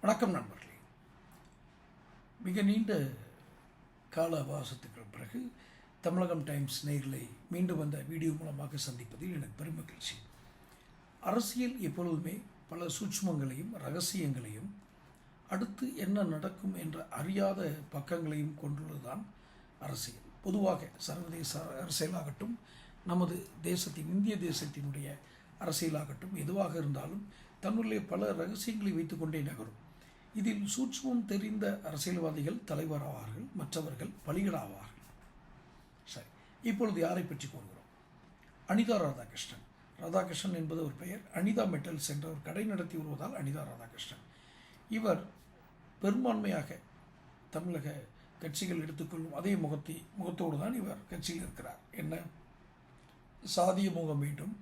வணக்கம் நண்பர்களே. மிக நீண்ட கால வாசத்துக்கு பிறகு தமிழகம் டைம்ஸ் நேர்களை மீண்டும் வந்த வீடியோ மூலமாக சந்திப்பதில் எனக்கு பெருமகிழ்ச்சி அரசியல் எப்பொழுதுமே பல சூட்சமங்களையும் ரகசியங்களையும் அடுத்து என்ன நடக்கும் என்ற அறியாத பக்கங்களையும் கொண்டுள்ளதுதான் அரசியல். பொதுவாக சர்வதேச அரசியலாகட்டும் நமது தேசத்தின் இந்திய தேசத்தினுடைய அரசியலாகட்டும் எதுவாக இருந்தாலும் தன்னுள்ளே பல ரகசியங்களை வைத்துக்கொண்டே நகரும். இதில் சூட்சுமம் தெரிந்த அரசியல்வாதிகள் தலைவராவார்கள் மற்றவர்கள் பலிகளாவார்கள் சரி இப்பொழுது யாரை பற்றி கூறுகிறோம்? அனிதா ராதாகிருஷ்ணன். ராதாகிருஷ்ணன் என்பது ஒரு பெயர். அனிதா மெட்டல்ஸ் என்ற ஒரு கடை நடத்தி வருவதால் அனிதா ராதாகிருஷ்ணன். இவர் பெரும்பான்மையாக தமிழக கட்சிகள் எடுத்துக்கொள்ளும் அதே முகத்தை முகத்தோடு தான் இவர் கட்சியில் இருக்கிறார். என்ன? சாதிய முகம் வேண்டும்.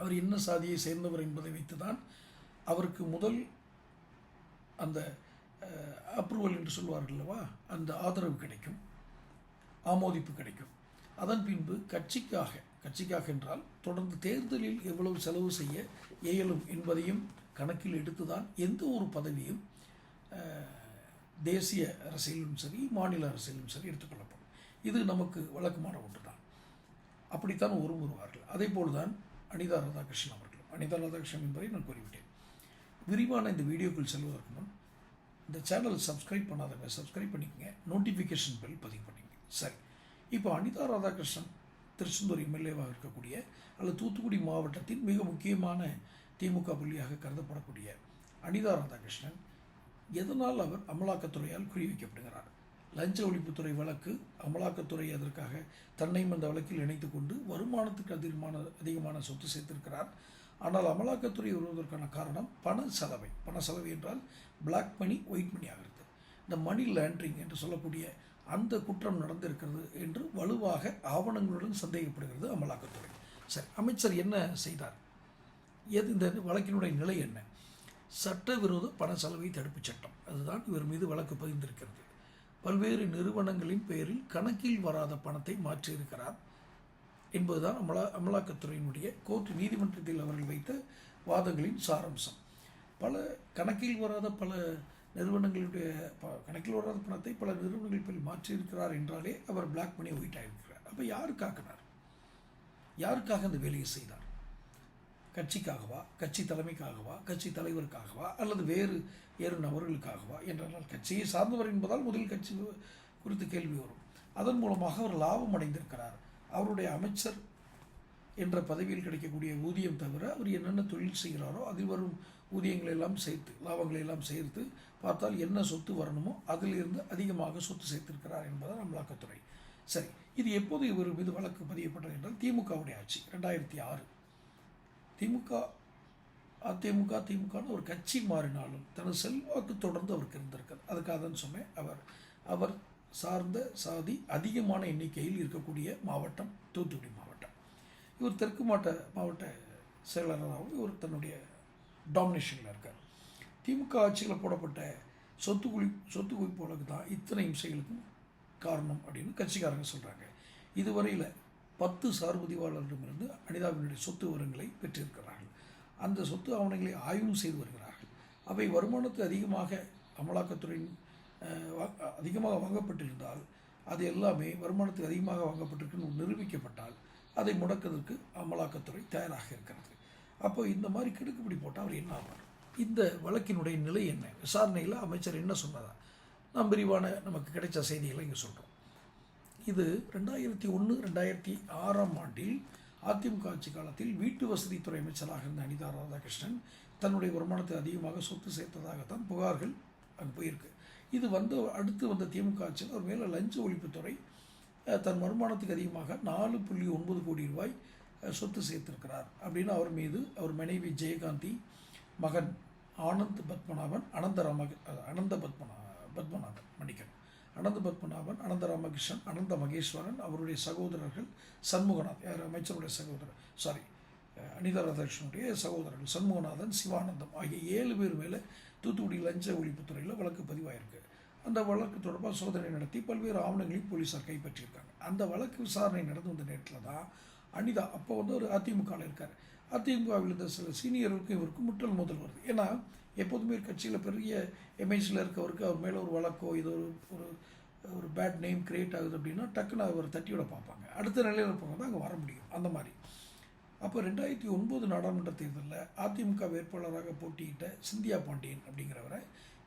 அவர் என்ன சாதியை சேர்ந்தவர் என்பதை வைத்து தான் அவருக்கு முதல் அந்த அப்ரூவல் என்று சொல்வார்கள் அல்லவா? அந்த ஆதரவு கிடைக்கும் ஆமோதிப்பு கிடைக்கும். அதன் பின்பு கட்சிக்காக கட்சிக்காக என்றால் தொடர்ந்து தேர்தலில் எவ்வளவு செலவு செய்ய இயலும் என்பதையும் கணக்கில் எடுத்துதான் எந்த ஒரு பதவியும் தேசிய அரசியலும் சரி மாநில அரசியலும் சரி எடுத்துக்கொள்ளப்படும் இது நமக்கு வழக்கமான ஒன்று தான் அப்படித்தான் உருமுறுவார்கள் அதே போல்தான் அனிதா ராதாகிருஷ்ணன் அவர்களும். அனிதா ராதாகிருஷ்ணன் என்பதை நான் கூறிவிட்டேன். விரிவான இந்த வீடியோக்குள் செல்வதற்கு முன் இந்த சேனல் சப்ஸ்கிரைப் பண்ணாதவங்க சப்ஸ்கிரைப் பண்ணிக்கோங்க. நோட்டிஃபிகேஷன் பெல் பதிவு பண்ணிக்கங்க. சரி. இப்போ அனிதா ராதாகிருஷ்ணன் திருச்செந்தூர் எம்எல்ஏவாக இருக்கக்கூடிய அல்லது தூத்துக்குடி மாவட்டத்தின் மிக முக்கியமான திமுக புள்ளியாக கருதப்படக்கூடிய அனிதா ராதாகிருஷ்ணன் எதனால் அவர் அமலாக்கத்துறையால் குறிவைக்கப்படுகிறார்? லஞ்ச ஒழிப்புத்துறை வழக்கு அமலாக்கத்துறை அதற்காக தன்னையும் அந்த வழக்கில் இணைத்துக்கொண்டு வருமானத்துக்கு அதிகமான அதிகமான சொத்து சேர்த்திருக்கிறார். ஆனால் அமலாக்கத்துறை வருவதற்கான காரணம் பண செலவை. பண செலவு என்றால் பிளாக் மணி ஒயிட் மணி ஆகிறது. இந்த மணி லாண்ட்ரிங் என்று சொல்லக்கூடிய அந்த குற்றம் நடந்திருக்கிறது என்று வலுவாக ஆவணங்களுடன் சந்தேகப்படுகிறது அமலாக்கத்துறை. சரி அமைச்சர் என்ன செய்தார்? எது இந்த வழக்கினுடைய நிலை என்ன? சட்டவிரோத பண செலவை தடுப்புச் சட்டம். அதுதான் இவர் மீது வழக்கு பதிந்திருக்கிறது. பல்வேறு நிறுவனங்களின் பெயரில் கணக்கில் வராத பணத்தை மாற்றியிருக்கிறார். என்பதுதான் அமலா அமலாக்கத்துறையினுடைய கோர்ட் நீதிமன்றத்தில் அவர்கள் வைத்த வாதங்களின் சாராம்சம். பல கணக்கில் வராத பல நிறுவனங்களுடைய ப- கணக்கில் வராத பணத்தை பல நிறுவனங்கள் பேரில் மாற்றியிருக்கிறார் என்றாலே அவர் பிளாக் பண்ணி ஒயிட் ஆகியிருக்கிறார் அப்போ யாருக்காக்கினார் யாருக்காக அந்த வேலையை செய்தார்? கட்சிக்காகவா? கட்சி தலைமைக்காகவா? கட்சி தலைவருக்காகவா? அல்லது வேறு வேறு நபர்களுக்காகவா? என்றால் கட்சியை சார்ந்தவர் என்பதால் முதல் கட்சி குறித்து கேள்வி வரும். அதன் மூலமாக அவர் லாபம் அடைந்திருக்கிறார். அவருடைய அமைச்சர் என்ற பதவியில் கிடைக்கக்கூடிய ஊதியம் தவிர அவர் என்னென்ன தொழில் செய்கிறாரோ அதில் வரும் ஊதியங்களை எல்லாம் சேர்த்து லாபங்களை எல்லாம் சேர்த்து பார்த்தால் என்ன சொத்து வரணுமோ அதிலிருந்து அதிகமாக சொத்து சேர்த்திருக்கிறார் என்பதால் அமலாக்கத்துறை சரி இது எப்போது இவர் மீது வழக்கு பதியப்பட்டது என்றால் திமுகவுடைய ஆட்சி ரெண்டாயிரத்தி ஆறு. திமுக அதிமுக திமுகன்னு ஒரு கட்சி மாறினாலும் தனது செல்வாக்கு தொடர்ந்து அவருக்கு இருந்திருக்கார் அதுக்காக தான் சொன்னேன். அவர் அவர் சார்ந்த சாதி அதிகமான எண்ணிக்கையில் இருக்கக்கூடிய மாவட்டம் தூத்துக்குடி மாவட்டம். இவர் தெற்கு மாவட்ட மாவட்ட செயலாளராகவும் இவர் தன்னுடைய டாமினேஷனில் இருக்கார். திமுக ஆட்சியில் போடப்பட்ட சொத்து குழி சொத்து குவிப்புகளுக்கு தான் இத்தனை இம்சைகளுக்கும் காரணம் அப்படின்னு கட்சிக்காரங்க சொல்கிறாங்க இதுவரையில் பத்து சார்பதிவாளரிடமிருந்து அனிதாவினுடைய சொத்து விவரங்களை பெற்றிருக்கிறார்கள். அந்த சொத்து ஆவணங்களை ஆய்வும் செய்து வருகிறார்கள். அவை வருமானத்தை அதிகமாக அமலாக்கத்துறையின் அதிகமாக வாங்கப்பட்டிருந்தால் அது எல்லாமே வருமானத்துக்கு அதிகமாக வாங்கப்பட்டிருக்குன்னு நிரூபிக்கப்பட்டால் அதை முடக்குவதற்கு அமலாக்கத்துறை தயாராக இருக்கிறது. அப்போ இந்த மாதிரி கிடுக்குப்பிடி போட்டால் அவர் என்ன ஆவார்? இந்த வழக்கினுடைய நிலை என்ன? விசாரணையில் அமைச்சர் என்ன சொன்னதா நாம் விரிவான நமக்கு கிடைச்ச செய்திகளை இங்கே சொல்கிறோம் இது ரெண்டாயிரத்தி ஒன்று ரெண்டாயிரத்தி ஆறாம் ஆண்டில் அதிமுக ஆட்சி காலத்தில் வீட்டு வசதித்துறை அமைச்சராக இருந்த அனிதா ராதாகிருஷ்ணன் தன்னுடைய வருமானத்தை அதிகமாக சொத்து சேர்த்ததாகத்தான் புகார்கள் அங்கே போயிருக்கு. இது வந்து அடுத்து வந்த திமுக ஆட்சியில் அவர் மேலே லஞ்ச ஒழிப்புத்துறை தன் வருமானத்துக்கு அதிகமாக நாலு புள்ளி ஒன்பது கோடி ரூபாய் சொத்து சேர்த்திருக்கிறார். அப்படின்னு அவர் மீது அவர் மனைவி ஜெயகாந்தி மகன் ஆனந்த் பத்மநாபன் அனந்த ராமக அனந்த பத்மநா பத்மநாபன் மன்னிக்கணும் அனந்த பத்மநாபன் அனந்த ராமகிருஷ்ணன் அனந்த மகேஸ்வரன் அவருடைய சகோதரர்கள் சண்முகநாத் யார்? அமைச்சருடைய சகோதரர். சாரி அனிதா சகோதரர்கள் சண்முகநாதன் சிவானந்தம் ஆகிய ஏழு பேர் மேலே தூத்துக்குடி லஞ்ச ஒழிப்புத்துறையில் வழக்கு பதிவாயிருக்கு. அந்த வழக்கு தொடர்பாக சோதனை நடத்தி பல்வேறு ஆவணங்களையும் போலீஸார் கைப்பற்றியிருக்காங்க. அந்த வழக்கு விசாரணை நடந்து வந்த நேரத்தில் தான் அனிதா அப்போ வந்து ஒரு அதிமுகவில் இருக்கார். அதிமுகவில் இருந்த சில சீனியர்களுக்கும் இவருக்கும் முட்டல் முதல் வருது. ஏன்னா எப்போதுமே கட்சியில் பெரிய எம்எல்சியில் இருக்கவருக்கு அவர் மேலே ஒரு வழக்கோ இது ஒரு ஒரு ஒரு பேட் நேம் கிரியேட் ஆகுது அப்படின்னா டக்குன்னு அவர் தட்டியோட பார்ப்பாங்க. அடுத்த நிலையில் இருப்பவங்க தான் அங்கே வர முடியும். அந்த மாதிரி. அப்போ ரெண்டாயிரத்தி ஒன்பது நாடாளுமன்ற தேர்தலில் அதிமுக வேட்பாளராக போட்டியிட்ட சிந்தியா பாண்டியன் அப்படிங்கிறவரை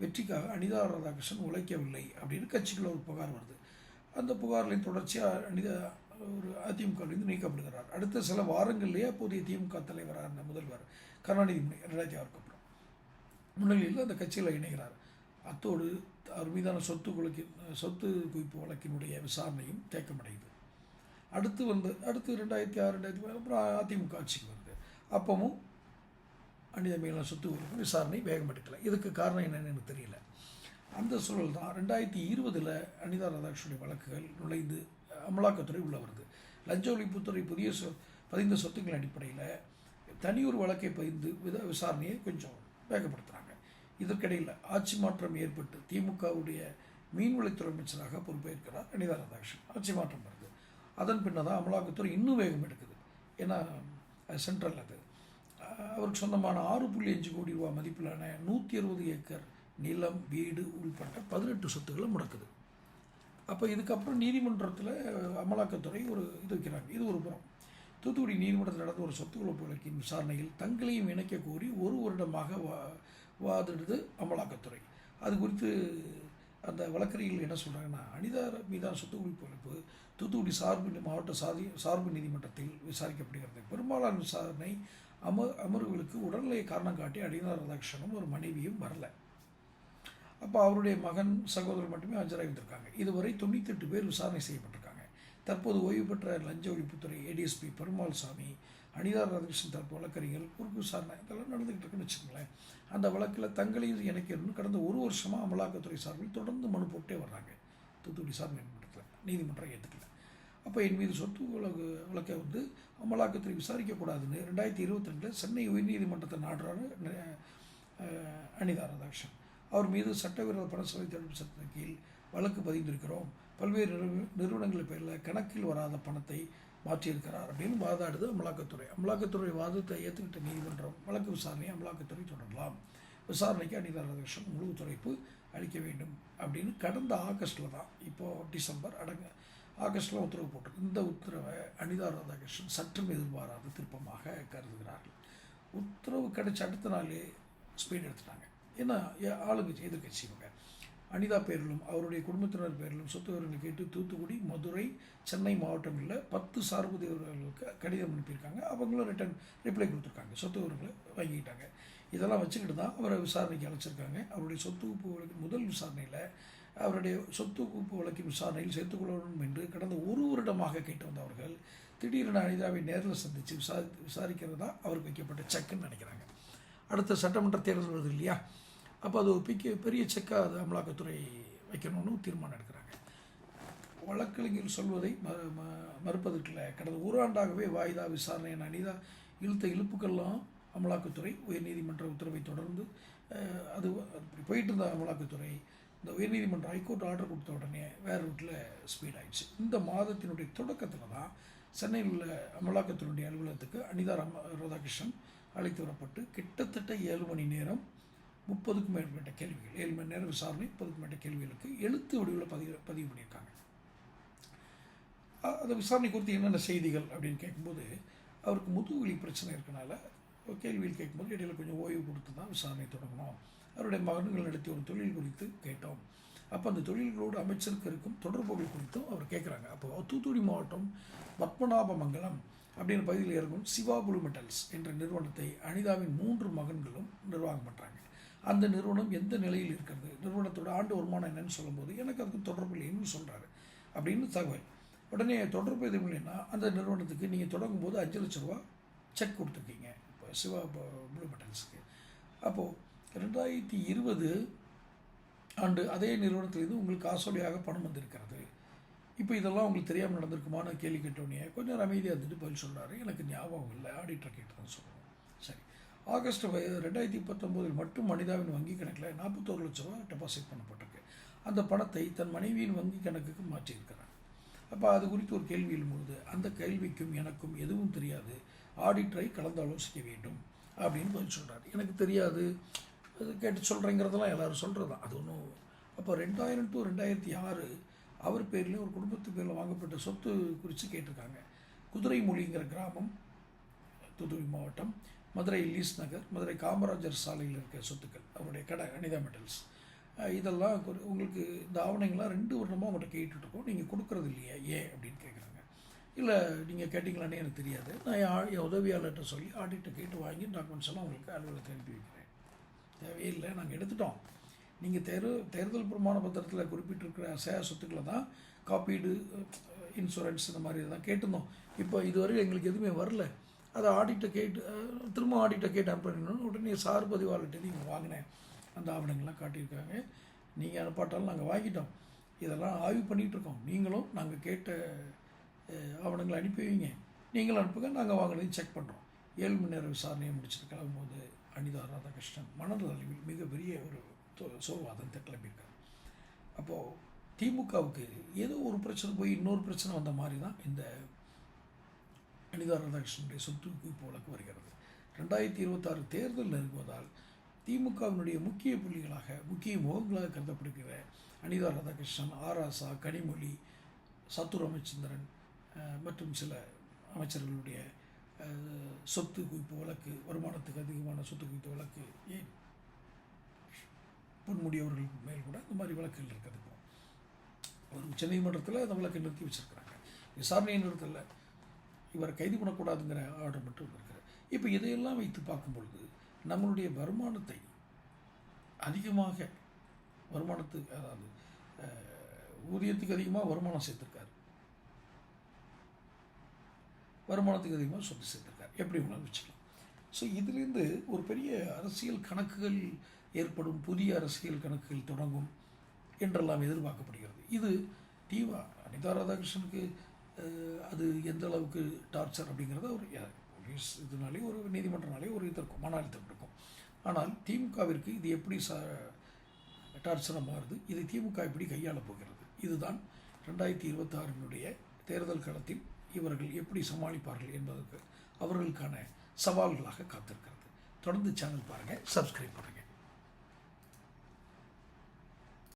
வெற்றிக்காக அனிதா ராதாகிருஷ்ணன் உழைக்கவில்லை அப்படின்னு கட்சிக்குள்ள ஒரு புகார் வருது. அந்த புகாரில் தொடர்ச்சியாக அனிதா ஒரு அதிமுகவிலிருந்து நீக்கப்படுகிறார். அடுத்த சில வாரங்கள்லேயே அப்போதைய திமுக தலைவராக இருந்த முதல்வர் கருணாநிதி ரெண்டாயிரத்தி ஆறுக்கு அப்புறம். முன்னிலையில் அந்த கட்சியில் இணைகிறார். அத்தோடு அவர் மீதான சொத்து குழுக்கின் சொத்து குவிப்பு வழக்கினுடைய விசாரணையும் தேக்கமடையுது. அடுத்து வந்து அடுத்து ரெண்டாயிரத்தி ஆறு ரெண்டாயிரத்தி அப்புறம் அதிமுக ஆட்சிக்கு வருது. அப்பவும் அனிதா சொத்து குவிப்பு விசாரணை வேகம் எடுக்கலை இதுக்கு காரணம் என்னன்னு எனக்கு தெரியல. அந்த சூழல் தான் ரெண்டாயிரத்தி இருபதில் அனிதா ராதாகிருஷ்ணனுடைய வழக்குகள் நுழைந்து அமலாக்கத்துறை உள்ள வருது. லஞ்ச ஒழிப்புத்துறை புதிய சொ பதிந்த சொத்துக்கள் அடிப்படையில் தனியொரு வழக்கை பதிந்து வித விசாரணையை கொஞ்சம் வேகப்படுத்துகிறாங்க இதற்கிடையில் ஆட்சி மாற்றம் ஏற்பட்டு திமுகவுடைய மீன்வளத்துறை அமைச்சராக பொறுப்பேற்கிறார் அனிதா ராதாகிருஷ்ணன். ஆட்சி மாற்றம் வருது. அதன் பின்னர் தான் அமலாக்கத்துறை இன்னும் வேகம் எடுக்குது. ஏன்னா அது சென்ட்ரல் அது. அவருக்கு சொந்தமான ஆறு புள்ளி அஞ்சு கோடி ரூபா மதிப்பிலான நூற்றி அறுபது ஏக்கர் நிலம் வீடு உள்பட்ட பதினெட்டு சொத்துக்களை முடக்குது. அப்போ இதுக்கப்புறம் நீதிமன்றத்தில் அமலாக்கத்துறை ஒரு இது வைக்கிறாங்க. இது ஒரு புறம். தூத்துக்குடி நீதிமன்றத்தில் நடந்த ஒரு சொத்து குழப்பு வழக்கின் விசாரணையில் தங்களையும் இணைக்க கோரி ஒரு வருடமாக வா வாதிடுது அமலாக்கத்துறை. அது குறித்து அந்த வழக்கறிஞர்கள் என்ன சொல்கிறாங்கன்னா அனிதா மீதான சொத்து குவிப்பு வழக்கு தூத்துக்குடி சார்பு மாவட்ட சாதி சார்பு நீதிமன்றத்தில் விசாரிக்கப்படுகிறது. பெரும்பாலான விசாரணை அம அமர்வுகளுக்கு உடல்நிலை காரணம் காட்டி அனிதா ராதாகிருஷ்ணனும் ஒரு மனைவியும் வரல. அப்போ அவருடைய மகன் சகோதரர் மட்டுமே ஆஜராகியிருக்காங்க இதுவரை தொண்ணூத்தெட்டு பேர் விசாரணை செய்யப்பட்டிருக்காங்க. தற்போது ஓய்வு பெற்ற லஞ்ச ஒழிப்புத்துறை ஏடிஎஸ்பி பெருமாள் சாமி அனிதா ராதாகிருஷ்ணன் தரப்பு வழக்கறிஞர் குறுக்கு விசாரணை இதெல்லாம் நடந்துகிட்டு இருக்குன்னு வச்சுக்கோங்களேன். அந்த வழக்கில் தங்களையும் இணைக்கணும்னு கடந்த ஒரு வருஷமாக அமலாக்கத்துறை சார்பில் தொடர்ந்து மனு போட்டே வர்றாங்க. தூத்துக்குடி சார் நீதிமன்றத்தில் நீதிமன்றம் ஏற்றுக்கல அப்போ என் மீது சொத்து வழக்கு வழக்கை வந்து அமலாக்கத்துறை விசாரிக்கக்கூடாதுன்னு ரெண்டாயிரத்தி இருபத்தி ரெண்டில் சென்னை உயர்நீதிமன்றத்தை நாடுறாரு அனிதா ராதாகிருஷ்ணன். அவர் மீது சட்டவிரோத பண தடுப்பு சட்டத்தின் கீழ் வழக்கு பதிந்திருக்கிறோம். பல்வேறு நிறுவ நிறுவனங்கள் பேரில் கணக்கில் வராத பணத்தை மாற்றியிருக்கிறார் அப்படின்னு வாதாடுது அமலாக்கத்துறை. அமலாக்கத்துறை வாதத்தை ஏற்றுக்கிட்ட நீதிமன்றம் வழக்கு விசாரணையை அமலாக்கத்துறை தொடரலாம். விசாரணைக்கு அனிதா ராதாகிருஷ்ணன் முழு ஒத்துழைப்பு அளிக்க வேண்டும் அப்படின்னு கடந்த ஆகஸ்டில் தான் இப்போது டிசம்பர் அடங்க ஆகஸ்டில் உத்தரவு போட்டு இந்த உத்தரவை அனிதா ராதாகிருஷ்ணன் சற்றும் எதிர்பாராத திருப்பமாக கருதுகிறார்கள். உத்தரவு கிடைச்ச அடுத்த நாளே ஸ்பீட் எடுத்துட்டாங்க. ஏன்னா ஏ- ஆளுங்கட்சி எதிர்கட்சி இவங்க. அனிதா பேரிலும் அவருடைய குடும்பத்தினர் பேரிலும் சொத்து விவரங்களை கேட்டு தூத்துக்குடி மதுரை சென்னை மாவட்டங்களில் பத்து சார்புதவர்களுக்கு கடிதம் அனுப்பியிருக்காங்க. அவங்களும் ரிட்டன் ரிப்ளை கொடுத்துருக்காங்க. சொத்து விவரங்களை வாங்கிக்கிட்டாங்க. இதெல்லாம் வச்சுக்கிட்டு தான் அவரை விசாரணைக்கு அழைச்சிருக்காங்க. அவருடைய சொத்து குவிப்பு வழக்கின் முதல் விசாரணையில் அவருடைய சொத்து குவிப்பு வழக்கின் விசாரணையில் சேர்த்துக்கொள்ளணும் என்று கடந்த ஒரு வருடமாக கேட்டு வந்தவர்கள் திடீரென அனிதாவை நேரில் சந்தித்து விசாரி விசாரிக்கிறது தான் அவருக்கு வைக்கப்பட்ட செக்குன்னு நினைக்கிறாங்க. அடுத்த சட்டமன்ற தேர்தல் வருது இல்லையா? அப்போ அது ஒரு பிக்க பெரிய செக்காக அது அமலாக்கத்துறை வைக்கணும்னு தீர்மானம் எடுக்கிறாங்க. வழக்கறிஞர் சொல்வதை ம ம- கடந்த ஒரு ஆண்டாகவே வாய்தா விசாரணை என அனிதா இழுத்த இழுப்புக்கெல்லாம் அமலாக்கத்துறை உயர்நீதிமன்ற உத்தரவை தொடர்ந்து அது அப்படி போயிட்டு இருந்த அமலாக்கத்துறை இந்த உயர்நீதிமன்ற ஹைகோர்ட் ஆர்டர் கொடுத்த உடனே வேறு ரூட்டில் ஸ்பீட் ஆயிடுச்சு. இந்த மாதத்தினுடைய தொடக்கத்தில் தான் சென்னையில் உள்ள அமலாக்கத்தினுடைய அலுவலகத்துக்கு அனிதா ராம ராதாகிருஷ்ணன் அழைத்து வரப்பட்டு கிட்டத்தட்ட ஏழு மணி நேரம் முப்பதுக்கும் மேற்பட்ட கேள்விகள் ஏழு மணி நேரம் விசாரணை முப்பதுக்கும் மேற்பட்ட கேள்விகளுக்கு எழுத்து வடிவில் பதிவு பதிவு பண்ணியிருக்காங்க. அந்த விசாரணை குறித்து என்னென்ன செய்திகள் அப்படின்னு கேட்கும்போது அவருக்கு முதுகுவலி பிரச்சனை இருக்கனால கேள்வியில் கேட்கும்போது இடையில கொஞ்சம் ஓய்வு கொடுத்து தான் விசாரணை தொடங்கணும். அவருடைய மகன்கள் நடத்திய ஒரு தொழில் குறித்து கேட்டோம். அப்போ அந்த தொழில்களோடு அமைச்சருக்கு இருக்கும் தொடர்புகள் குறித்தும் அவர் கேட்குறாங்க. அப்போ தூத்துக்குடி மாவட்டம் பத்மநாபமங்கலம் அப்படின்ற பகுதியில் இருக்கும் சிவா புளு மெட்டல்ஸ் என்ற நிறுவனத்தை அனிதாவின் மூன்று மகன்களும் நிர்வாகம் பண்ணுறாங்க அந்த நிறுவனம் எந்த நிலையில் இருக்கிறது? நிறுவனத்தோட ஆண்டு வருமானம் என்னன்னு சொல்லும்போது எனக்கு அதுக்கு தொடர்பு இல்லைன்னு சொல்கிறாரு அப்படின்னு தகவல். உடனே தொடர்பு எதுவும் இல்லைன்னா அந்த நிறுவனத்துக்கு நீங்கள் தொடங்கும் போது அஞ்சு லட்ச ரூபா செக் கொடுத்துருக்கீங்க. இப்போ சிவா ப்ளூ பட்டன்ஸுக்கு அப்போது ரெண்டாயிரத்தி இருபது ஆண்டு அதே நிறுவனத்திலிருந்து உங்களுக்கு காசோலியாக பணம் வந்திருக்கிறது. இப்போ இதெல்லாம் உங்களுக்கு தெரியாமல் நடந்திருக்குமான கேள்வி கேட்டோன்னே கொஞ்சம் அமைதியாக இருந்துட்டு பதில் சொல்கிறாரு எனக்கு ஞாபகம் இல்லை. ஆடிட்டர் கேட்டு தான் சொல்லுவோம். ஆகஸ்ட் ரெண்டாயிரத்தி பத்தொம்போதில் மட்டும் மனிதாவின் வங்கி கணக்கில் நாற்பத்தோரு லட்ச ரூபா டெபாசிட் பண்ணப்பட்டிருக்கு. அந்த பணத்தை தன் மனைவியின் வங்கி கணக்குக்கு மாற்றியிருக்கிறார். அப்போ அது குறித்து ஒரு கேள்வி எழும்பொழுது அந்த கேள்விக்கும் எனக்கும் எதுவும் தெரியாது. ஆடிட்டரை கலந்து ஆலோசிக்க வேண்டும் அப்படின்னு பதில் சொல்கிறார் எனக்கு தெரியாது. அது கேட்டு சொல்கிறேங்கிறதெல்லாம் எல்லோரும் சொல்கிறது தான் அது ஒன்றும் அப்போ ரெண்டாயிரம் டு ரெண்டாயிரத்தி ஆறு அவர் பேரில் ஒரு குடும்பத்து பேரில் வாங்கப்பட்ட சொத்து குறித்து கேட்டிருக்காங்க. குதிரைமொழிங்கிற கிராமம் தூத்துக்குடி மாவட்டம் மதுரை லீஸ் நகர் மதுரை காமராஜர் சாலையில் இருக்க சொத்துக்கள் அவருடைய கடை அனிதா மெட்டல்ஸ். இதெல்லாம் உங்களுக்கு இந்த ஆவணங்கள்லாம் ரெண்டு வருடமாக உங்கள்கிட்ட கேட்டுட்ருக்கோம். நீங்கள் கொடுக்குறது இல்லையா? ஏன்? அப்படின்னு கேட்குறாங்க இல்லை நீங்கள் கேட்டிங்களான்னு எனக்கு தெரியாது. நான் என் உதவியாளர்கிட்ட சொல்லி ஆடிட்டை கேட்டு வாங்கி டாக்குமெண்ட்ஸ் எல்லாம் உங்களுக்கு அலுவலகத்தை அனுப்பி வைக்கிறேன். தேவையில்லை நாங்கள் எடுத்துட்டோம். நீங்கள் தேர் தேர்தல் பிரமாண பத்திரத்தில் குறிப்பிட்டிருக்கிற சே சொத்துக்களை தான் காப்பீடு இன்சூரன்ஸ் இந்த மாதிரி தான் கேட்டிருந்தோம். இப்போ இதுவரை எங்களுக்கு எதுவுமே வரல. அதை ஆடிட்டை கேட்டு திரும்ப ஆடிட்டை கேட்டு அனுப்பினோம் உடனே சார் பதிவாளர்கிட்ட நீங்கள் வாங்கினேன். அந்த ஆவணங்கள்லாம் காட்டியிருக்காங்க. நீங்கள் அனுப்பாட்டாலும் நாங்கள் வாங்கிட்டோம். இதெல்லாம் ஆய்வு பண்ணிகிட்டு இருக்கோம். நீங்களும் நாங்கள் கேட்ட ஆவணங்களை அனுப்பி வைங்க. நீங்களும் அனுப்புங்க நாங்கள் வாங்கினதையும் செக் பண்ணுறோம் ஏழு மணி நேர விசாரணையை முடிச்சுட்டு கிளம்பும்போது அனிதா ராதாகிருஷ்ணன் மனநலவில் மிகப்பெரிய ஒரு சோ- சோர்வாதத்தை கிளம்பியிருக்காங்க அப்போது திமுகவுக்கு ஏதோ ஒரு பிரச்சனை போய் இன்னொரு பிரச்சனை வந்த மாதிரி தான் இந்த அனிதா ராதாகிருஷ்ணனுடைய சொத்து குவிப்பு வழக்கு வருகிறது. ரெண்டாயிரத்தி இருபத்தாறு தேர்தல் நெருங்குவதால் திமுகவினுடைய முக்கிய புள்ளிகளாக முக்கிய முகங்களாக கருதப்படுகிற அனிதா ராதாகிருஷ்ணன் ஆராசா கனிமொழி சத்து அமைச்சந்திரன் மற்றும் சில அமைச்சர்களுடைய சொத்து குவிப்பு வழக்கு வருமானத்துக்கு அதிகமான சொத்து குவிப்பு வழக்கு ஏன்? பொன்முடியவர்களுக்கு மேல் கூட இந்த மாதிரி வழக்குகள் இருக்கிறது இப்போ. ஒரு உச்சநீதிமன்றத்தில் அந்த வழக்கை நிறுத்தி வச்சிருக்கிறாங்க. விசாரணை நிறுத்தலை இவரை கைது பண்ணக்கூடாதுங்கிற ஆர்டர் மட்டும் இருக்கிறார் இப்போ இதையெல்லாம் வைத்து பார்க்கும் பொழுது நம்மளுடைய வருமானத்தை அதிகமாக வருமானத்துக்கு அதாவது ஊதியத்துக்கு அதிகமாக வருமானம் சேர்த்துருக்காரு. வருமானத்துக்கு அதிகமாக சொத்து சேர்த்துருக்காரு. எப்படி வேணாலும் வச்சுக்கலாம். ஸோ இதிலிருந்து ஒரு பெரிய அரசியல் கணக்குகள் ஏற்படும் புதிய அரசியல் கணக்குகள் தொடங்கும் என்றெல்லாம் எதிர்பார்க்கப்படுகிறது. இது டிவா அனிதா ராதாகிருஷ்ணனுக்கு அது எந்த அளவுக்கு டார்ச்சர் அப்படிங்கிறத ஒரு போலீஸ் இதனாலே ஒரு நீதிமன்றனாலே ஒரு இது இருக்கும் மன அழுத்தம் இருக்கும். ஆனால் திமுகவிற்கு இது எப்படி ச டார்ச்சராக மாறுது? இது திமுக எப்படி கையாளப் போகிறது? இதுதான் ரெண்டாயிரத்தி இருபத்தாறினுடைய தேர்தல் களத்தில் இவர்கள் எப்படி சமாளிப்பார்கள் என்பதற்கு அவர்களுக்கான சவால்களாக காத்திருக்கிறது. தொடர்ந்து சேனல் பாருங்கள் சப்ஸ்கிரைப் பண்ணுங்கள்